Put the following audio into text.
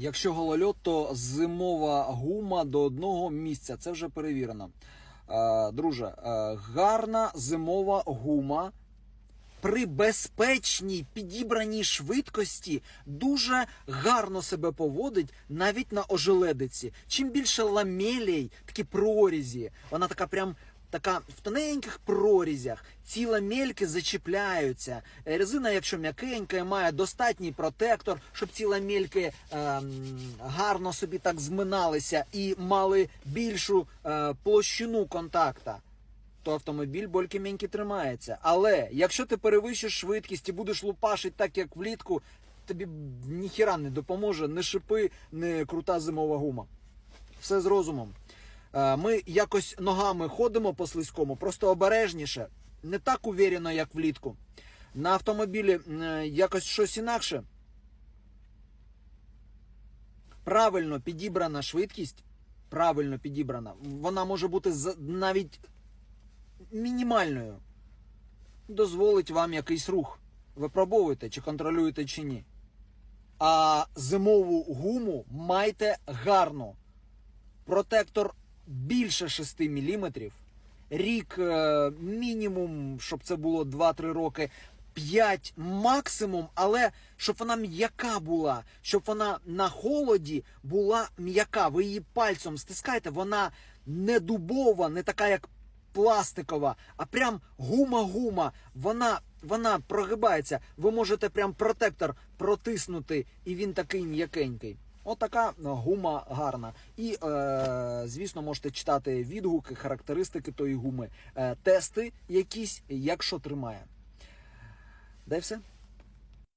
Якщо голольот, то зимова гума до одного місця. Це вже перевірено. Е, друже, е, гарна зимова гума при безпечній підібраній швидкості дуже гарно себе поводить навіть на ожеледиці. Чим більше ламелей, такі прорізі, вона така прям. Така в тоненьких прорізях ці ламельки зачіпляються. Е, Резина, якщо м'якенька, має достатній протектор, щоб ці ламельки ем, гарно собі так зминалися і мали більшу е, площину контакта то автомобіль больки-меньки тримається. Але якщо ти перевищиш швидкість і будеш лупашити так, як влітку, тобі ніхіра не допоможе, не шипи, не крута зимова гума. Все з розумом. Е, Ми якось ногами ходимо по слизькому, просто обережніше, не так увірено, як влітку. На автомобілі е, якось щось інакше. Правильно підібрана швидкість, правильно підібрана, вона може бути навіть мінімальною дозволить вам якийсь рух. Випробовуєте, чи контролюєте, чи ні. А зимову гуму майте гарно. Протектор більше 6 мм. Рік е, мінімум, щоб це було 2-3 роки. 5 максимум, але щоб вона м'яка була, щоб вона на холоді була м'яка. Ви її пальцем стискаєте, вона не дубова, не така, як пластикова, а прям гума-гума. Вона, вона прогибається. Ви можете прям протектор протиснути, і він такий м'якенький. Отака гума гарна. І, е, звісно, можете читати відгуки, характеристики тої гуми, е, тести якісь, якщо тримає. Де все?